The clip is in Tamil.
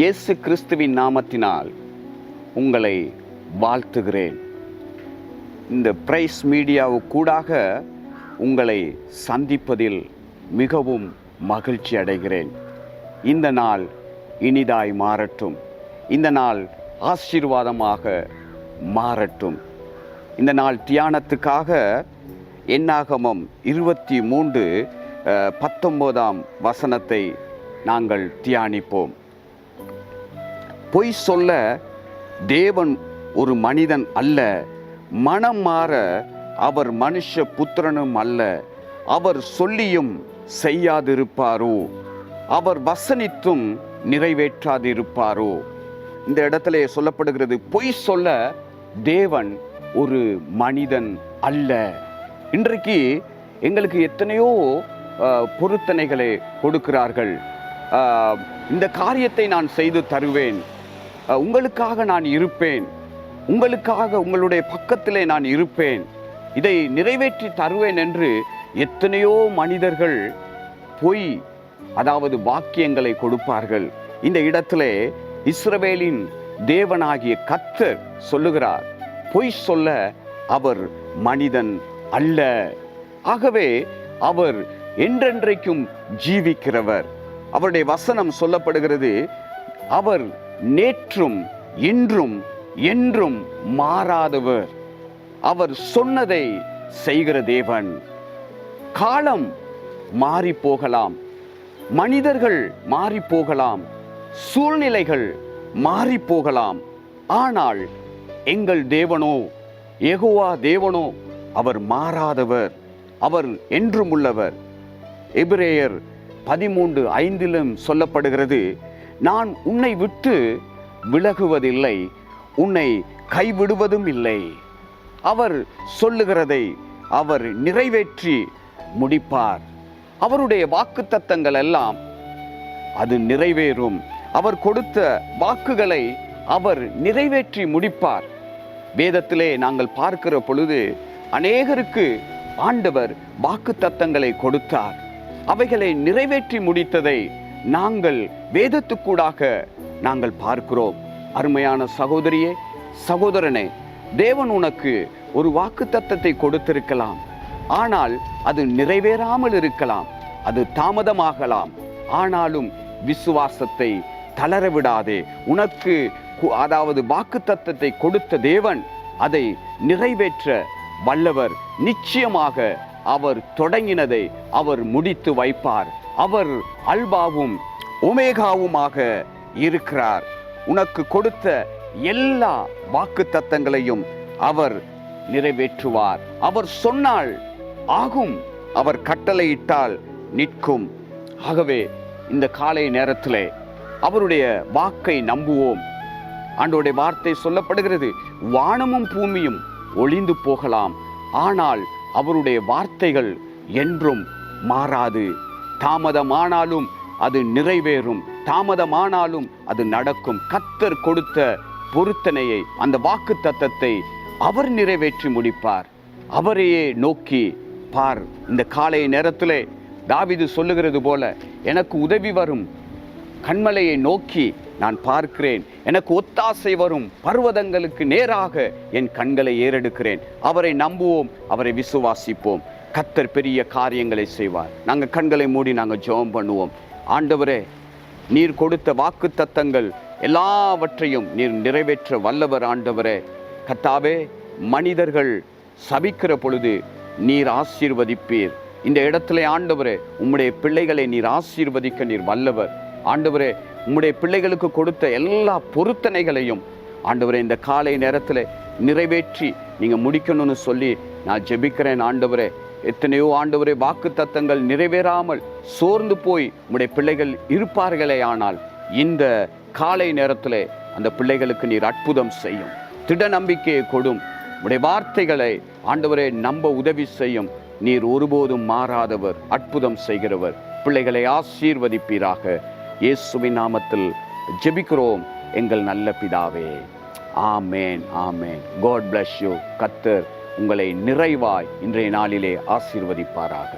இயேசு கிறிஸ்துவின் நாமத்தினால் உங்களை வாழ்த்துகிறேன். இந்த பிரைஸ் மீடியாவுக்கூடாக உங்களை சந்திப்பதில் மிகவும் மகிழ்ச்சி அடைகிறேன். இந்த நாள் இனிதாய் மாறட்டும். இந்த நாள் ஆசீர்வாதமாக மாறட்டும். இந்த நாள் தியானத்துக்காக எண்ணாகமம் இருபத்தி மூன்று பத்தொம்போதாம் பத்தொன்பதாம் வசனத்தை நாங்கள் தியானிப்போம். பொய் சொல்ல தேவன் ஒரு மனிதன் அல்ல. மனம் மாற அவர் மனுஷ புத்திரனும் அல்ல. அவர் சொல்லியும் செய்யாதிருப்பாரோ? அவர் வசனித்தும் நிறைவேற்றாதிருப்பாரோ? இந்த இடத்துல சொல்லப்படுகிறது பொய் சொல்ல தேவன் ஒரு மனிதன் அல்ல. இன்றைக்கு எங்களுக்கு எத்தனையோ பொருத்தனைகளை கொடுக்கிறார்கள். இந்த காரியத்தை நான் செய்து தருவேன். உங்களுக்காக நான் இருப்பேன். உங்களுக்காக உங்களுடைய பக்கத்திலே நான் இருப்பேன். இதை நிறைவேற்றி தருவேன் என்று எத்தனையோ மனிதர்கள் பொய் அதாவது வாக்கியங்களை கொடுப்பார்கள். இந்த இடத்திலே இஸ்ரவேலின் தேவனாகிய கத்தர் சொல்லுகிறார் பொய் சொல்ல அவர் மனிதன் அல்ல. ஆகவே அவர் என்றென்றைக்கும் ஜீவிக்கிறவர். அவருடைய வசனம் சொல்லப்படுகிறது அவர் நேற்றும் இன்றும் என்றும் மாறாதவர். அவர் சொன்னதை செய்கிற தேவன். காலம் மாறி போகலாம் மனிதர்கள் மாறி போகலாம் சூழ்நிலைகள் மாறி போகலாம் ஆனால் எங்கள் தேவனோ எகுவா தேவனோ அவர் மாறாதவர். அவர் என்றும் உள்ளவர். எபிரேயர் பதிமூன்று ஐந்திலும் சொல்லப்படுகிறது நான் உன்னை விட்டு விலகுவதில்லை உன்னை கைவிடுவதும் இல்லை. அவர் சொல்லுகிறதை அவர் நிறைவேற்றி முடிப்பார். அவருடைய வாக்குத்தத்தங்கள் எல்லாம் அது நிறைவேறும். அவர் கொடுத்த வாக்குகளை அவர் நிறைவேற்றி முடிப்பார். வேதத்திலே நாங்கள் பார்க்கிற பொழுது அநேகருக்கு ஆண்டவர் வாக்குத்தத்தங்களை கொடுத்தார். அவைகளை நிறைவேற்றி முடித்ததை நாங்கள் வேதத்துக்கூடாக நாங்கள் பார்க்கிறோம். அருமையான சகோதரியே சகோதரனே தேவன் உனக்கு ஒரு வாக்குத்தத்தத்தை கொடுத்திருக்கலாம். ஆனால் அது நிறைவேறாமல் இருக்கலாம். அது தாமதமாகலாம். ஆனாலும் விசுவாசத்தை தளர விடாதே உனக்கு அதாவது அதாவது வாக்குத்தத்தத்தை கொடுத்த தேவன் அதை நிறைவேற்ற வல்லவர். நிச்சயமாக அவர் தொடங்கினதை அவர் முடித்து வைப்பார். அவர் அல்பாவும் ஒமேகாவுமாக இருக்கிறார். உனக்கு கொடுத்த எல்லா வாக்குத்தத்தங்களையும் அவர் நிறைவேற்றுவார். அவர் சொன்னால் ஆகும். அவர் கட்டளையிட்டால் நிற்கும். ஆகவே இந்த காலை நேரத்திலே அவருடைய வாக்கை நம்புவோம். ஆண்டோடைய வார்த்தை சொல்லப்படுகிறது. வானமும் பூமியும் ஒளிந்து போகலாம். ஆனால் அவருடைய வார்த்தைகள் என்றும் மாறாது. தாமதமானாலும் அது நிறைவேறும். தாமதமானாலும் அது நடக்கும். கத்தர் கொடுத்த பொருத்தனையை அந்த வாக்கு தத்தத்தை அவர் நிறைவேற்றி முடிப்பார். அவரையே நோக்கி பார். இந்த காலை நேரத்திலே தாவிது சொல்லுகிறது போல எனக்கு உதவி வரும். கண்மலையை நோக்கி நான் பார்க்கிறேன். எனக்கு ஒத்தாசை வரும். பர்வதங்களுக்கு நேராக என் கண்களை ஏறெடுக்கிறேன். அவரை நம்புவோம். அவரை விசுவாசிப்போம். கத்தர் பெரிய காரியங்களை செய்வார். நாங்கள் கண்களை மூடி நாங்கள் ஜெபம் பண்ணுவோம். ஆண்டவரே நீர் கொடுத்த வாக்கு தத்தங்கள் எல்லாவற்றையும் நீர் நிறைவேற்ற வல்லவர் ஆண்டவரே. கத்தாவே மனிதர்கள் சபிக்கிற பொழுது நீர் ஆசீர்வதிப்பீர். இந்த இடத்துல ஆண்டவரே உம்முடைய பிள்ளைகளை நீர் ஆசீர்வதிக்க நீர் வல்லவர். ஆண்டவரே உம்முடைய பிள்ளைகளுக்கு கொடுத்த எல்லா பொருத்தனைகளையும் ஆண்டவரே இந்த காலை நேரத்தில் நிறைவேற்றி நீங்கள் முடிக்கணும்னு சொல்லி நான் ஜெபிக்கிறேன் ஆண்டவரே. எத்தனையோ ஆண்டவரை வாக்கு தத்தங்கள் நிறைவேறாமல் சோர்ந்து போய் உடைய பிள்ளைகள் இருப்பார்களே ஆனால் இந்த காலை நேரத்தில் அந்த பிள்ளைகளுக்கு நீர் அற்புதம் செய்யும். திட நம்பிக்கையை கொடும். உடைய வார்த்தைகளை ஆண்டவரே நம்ப உதவி செய்யும். நீர் ஒருபோதும் மாறாதவர் அற்புதம் செய்கிறவர். பிள்ளைகளை ஆசீர்வதிப்பீராக. இயேசுவின் நாமத்தில் ஜெபிக்கிறோம். எங்கள் நல்ல பிதாவே. ஆமேன் ஆமேன். காட் பிளஸ் யூ கத்தர் உங்களை நிறைவாய் இன்றைய நாளிலே ஆசீர்வதிப்பாராக.